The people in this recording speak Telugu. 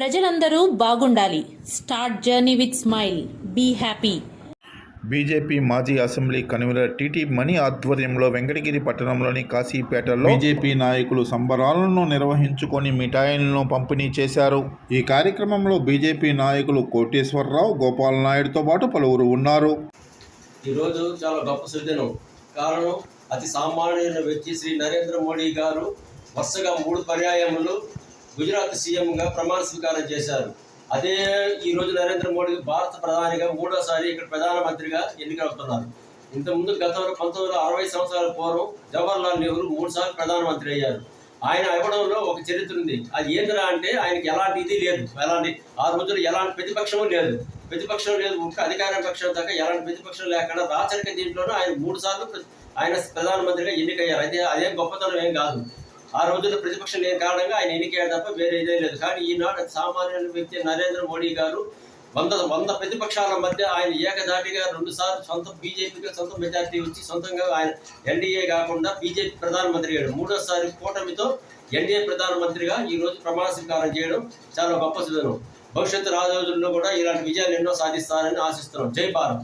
ప్రజలందరూ బాగుండాలి. Start journey with smile. Be happy. BJP మాజీ assembly convener T T Mani ఆధ్వర్యంలో వెంకటగిరి పట్టణంలోని కాశీపేటలో బీజేపీ నాయకులు సంబరాలను నిర్వహించుకొని మిఠాయిలను పంపిణీ చేశారు. ఈ కార్యక్రమంలో బీజేపీ నాయకులు కోటేశ్వరరావు గోపాల్ నాయుడుతో పాటు పలువురు ఉన్నారు. ఈరోజు చాలా గొప్ప సుదినం. కారణం అతి సామాన్యులైన వ్యక్తి శ్రీ నరేంద్ర మోడీ గారు వరుసగా మూడు పర్యాయములు గుజరాత్ సీఎంగా ప్రమాణ స్వీకారం చేశారు. అదే ఈ రోజు నరేంద్ర మోడీ భారత ప్రధానిగా మూడోసారి ఇక్కడ ప్రధానమంత్రిగా ఎన్నికవుతున్నారు ఇంతకుముందు గతంలో పంతొమ్మిది వందల అరవై సంవత్సరాల పూర్వం జవహర్లాల్ నెహ్రూ మూడు సార్లు ప్రధానమంత్రి అయ్యారు. ఆయన ఇవ్వడంలో ఒక చరిత్ర ఉంది. అది ఏందిరా అంటే ఆయనకి ఎలాంటి ఇది లేదు. ఎలాంటి ఆ రోజుల్లో ఎలాంటి ప్రతిపక్షము లేదు. ప్రతిపక్షం లేదు. ఒక్క అధికార పక్షం దాకా ఎలాంటి ప్రతిపక్షం లేకుండా రాచరిక దీంట్లోనూ ఆయన మూడు సార్లు ఆయన ప్రధానమంత్రిగా ఎన్నికయ్యారు. అయితే అదేం గొప్పతనం ఏం కాదు. ఆ రోజుల్లో ప్రతిపక్షం లేని కారణంగా ఆయన ఎన్నికయ్యారు తప్ప వేరే ఇదే లేదు. కానీ ఈనాడు సామాన్య వ్యక్తి నరేంద్ర మోడీ గారు వంద వంద ప్రతిపక్షాల మధ్య ఆయన ఏకధాటిగా రెండు సార్లు సొంత బీజేపీకి సొంత మెజార్టీ వచ్చి సొంతంగా ఆయన ఎన్డీఏ కాకుండా బీజేపీ ప్రధానమంత్రి అయ్యాడు. మూడోసారి కూటమితో ఎన్డీఏ ప్రధానమంత్రిగా ఈ రోజు ప్రమాణ స్వీకారం చేయడం చాలా గొప్ప సుదనం భవిష్యత్తు రాజుల్లో కూడా ఇలాంటి విజయాలు ఎన్నో సాధిస్తారని ఆశిస్తున్నాం. జై భారత్.